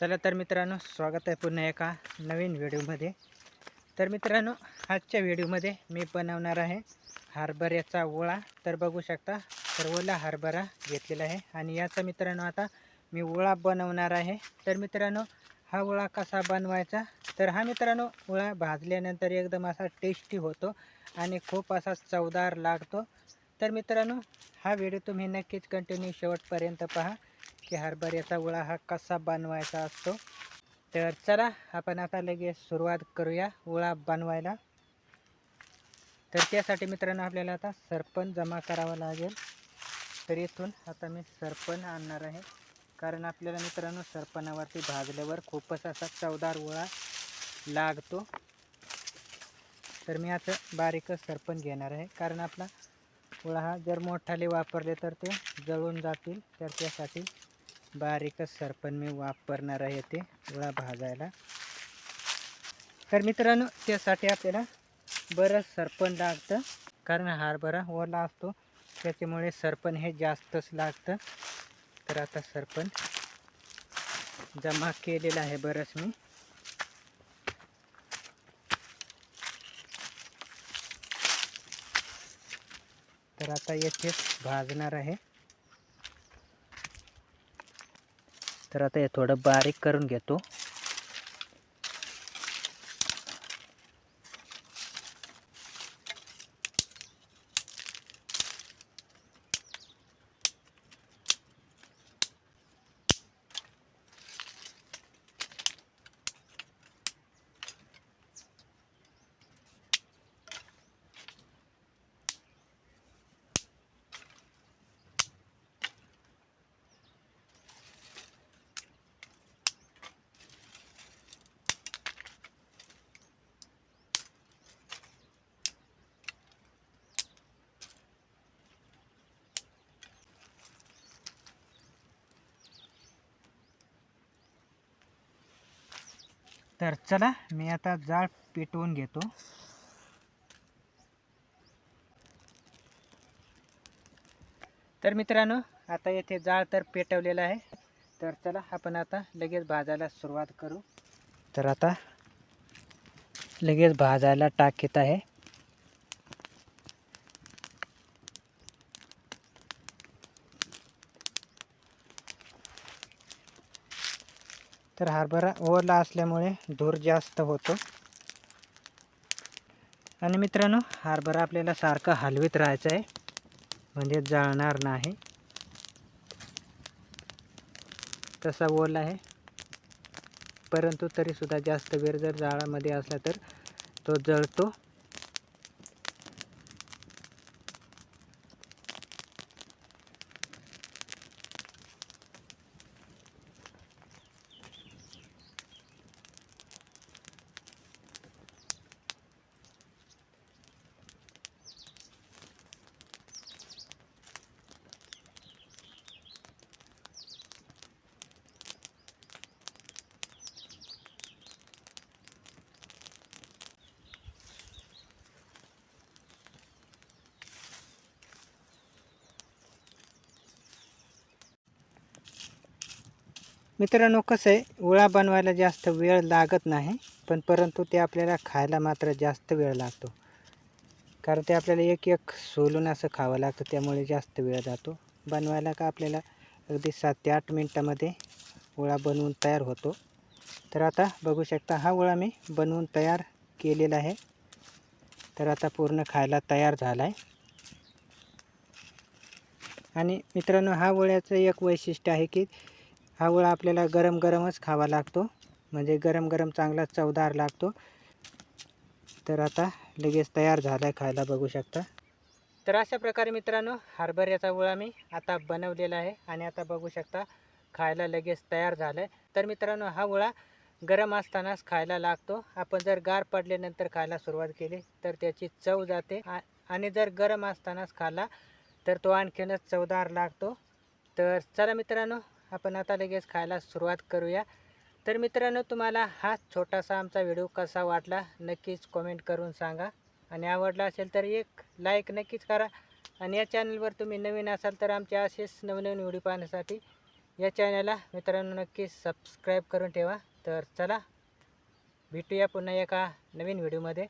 चला तर मित्रांनो स्वागत आहे पुन्हा एका नवीन व्हिडिओमध्ये. तर मित्रांनो आजच्या व्हिडिओमध्ये मी बनवणार आहे हरभऱ्याचा ओळा तर बघू शकता तर ओला हरभरा घेतलेला आहे. आणि याचा मित्रांनो आता मी ओळा बनवणार आहे. तर मित्रांनो हा ओळा कसा बनवायचा? तर हा मित्रांनो ओळा भाजल्यानंतर एकदम असा टेस्टी होतो आणि खूप असा चवदार लागतो. तर मित्रांनो हा व्हिडिओ तुम्ही नक्कीच कंटिन्यू शेवटपर्यंत पहा. की हरभऱ्याचा ओळा हा कसा बनवायचा असतो? तर चला आपण आता लगेच सुरुवात करूया ओळा बनवायला. तर त्यासाठी मित्रांनो आपल्याला आता सरपण जमा करावं लागेल. तर इथून आता मी सरपण आणणार आहे. कारण आपल्याला मित्रांनो सरपणावरती भाजल्यावर खूपच असा चवदार ओळा लागतो. तर मी आता बारीकच सरपण घेणार आहे. कारण आपला ओळा हा जर मोठाले वापरले तर ते जळून जातील. तर त्यासाठी बारीकच सरपण मी वापरणार आहे ते गोळा भाजायला. तर मित्रांनो त्यासाठी आपल्याला बरंच सरपण लागतं. कारण हरभरा ओला असतो त्याच्यामुळे सरपण हे जास्तच लागतं. तर आता सरपण जमा केलेलं आहे बरंच मी. तर आता येथेच भाजणार आहे. तर आता हे थोडं बारीक करून घेतो. तर चला मी आता जाळ पेटवून घेतो. तर मित्रांनो आता येथे जाळ तर पेटवलेला आहे. तर चला आपण आता लगेच भाजायला सुरुवात करू. तर आता लगेच भाजायला टाकीत आहे. तर हरभरा ओला असल्यामुळे धूर जास्त होतो. आणि मित्रांनो हरभरा आपल्याला सारखं हलवीत राहायचं आहे म्हणजे जळणार नाही. तसा ओला आहे. परंतु तरीसुद्धा जास्त वेळ जर जाळामध्ये असला तर तो जळतो. मित्रांनो कसं आहे उळा बनवायला जास्त वेळ लागत नाही पण परंतु ते आपल्याला खायला मात्र जास्त वेळ लागतो. कारण ते आपल्याला एक एक सोलून असं खावं लागतं त्यामुळे जास्त वेळ जातो. बनवायला का आपल्याला अगदी सात ते आठ मिनटामध्ये ओळा बनवून तयार होतो. तर आता बघू शकता हा ओळा मी बनवून तयार केलेला आहे. तर आता पूर्ण खायला तयार झाला आहे आणि मित्रांनो हा ओळ्याचं एक वैशिष्ट्य आहे की हा ओळा आपल्याला गरम गरमच खावा लागतो. म्हणजे गरम गरम चांगला चवदार लागतो. तर आता लगेच तयार झाला आहे खायला बघू शकता. तर अशा प्रकारे मित्रांनो हरभऱ्याचा ओळा मी आता बनवलेला आहे आणि आता बघू शकता खायला लगेच तयार झाला आहे तर मित्रांनो हा ओळा गरम असतानाच खायला लागतो. आपण जर गार पडल्यानंतर खायला सुरुवात केली तर त्याची चव जाते. आ- आणि जर गरम असतानाच खाल्ला तर तो आणखीनच चवदार लागतो. तर चला मित्रांनो आपण आता लगेच खायला सुरुवात करूया. तर मित्रांनो तुम्हाला हा छोटासा आमचा व्हिडिओ कसा वाटला नक्कीच कमेंट करून सांगा. आणि आवडला असेल तर एक लाईक नक्कीच करा. आणि या चॅनलवर तुम्ही नवीन असाल तर आमच्या असेच नवनवीन व्हिडिओ पाहण्यासाठी या चॅनलला मित्रांनो नक्की सबस्क्राईब करून ठेवा. तर चला भेटूया पुन्हा एका नवीन व्हिडिओमध्ये.